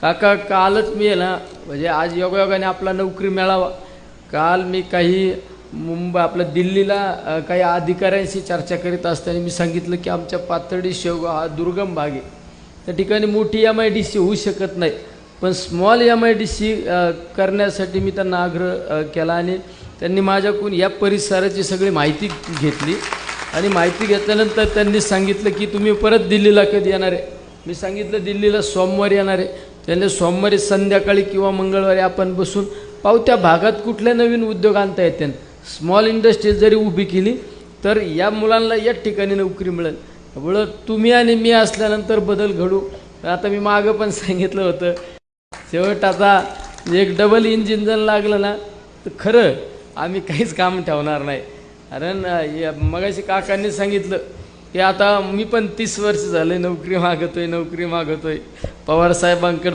काका कालच मी आहे ना म्हणजे आज योगायोगाने आपला नोकरी मिळावा. काल मी काही मुंबई आपल्या दिल्लीला काही अधिकाऱ्यांशी चर्चा करीत असताना मी सांगितलं की आमच्या पातळी शेवगाव हा दुर्गम भाग आहे. त्या ठिकाणी मोठी एम आय डी सी होऊ शकत नाही. पण small M I D C करण्यासाठी मी त्यांना आग्रह केला आणि त्यांनी माझ्याकडून या परिसराची सगळी माहिती घेतली. आणि माहिती घेतल्यानंतर त्यांनी सांगितलं की तुम्ही परत दिल्लीला कधी येणार आहे? मी सांगितलं दिल्लीला सोमवारी येणार आहे. त्यांनी सोमवारी संध्याकाळी किंवा मंगळवारी आपण बसून पाहू त्या भागात कुठल्या नवीन उद्योग आणता येते स्मॉल इंडस्ट्री जरी उभी केली तर या मुलांना याच ठिकाणी नोकरी मिळेल. त्यामुळं तुम्ही आणि मी असल्यानंतर बदल घडू. आता मी मागं पण सांगितलं होतं. शेवट आता एक डबल इंजिन जर लागलं ना तर खरं आम्ही काहीच काम ठेवणार नाही. कारण मगाशी काकांनी सांगितलं की आता मी पण तीस वर्ष झाले नोकरी मागतोय नोकरी मागतोय. पवार साहेबांकडे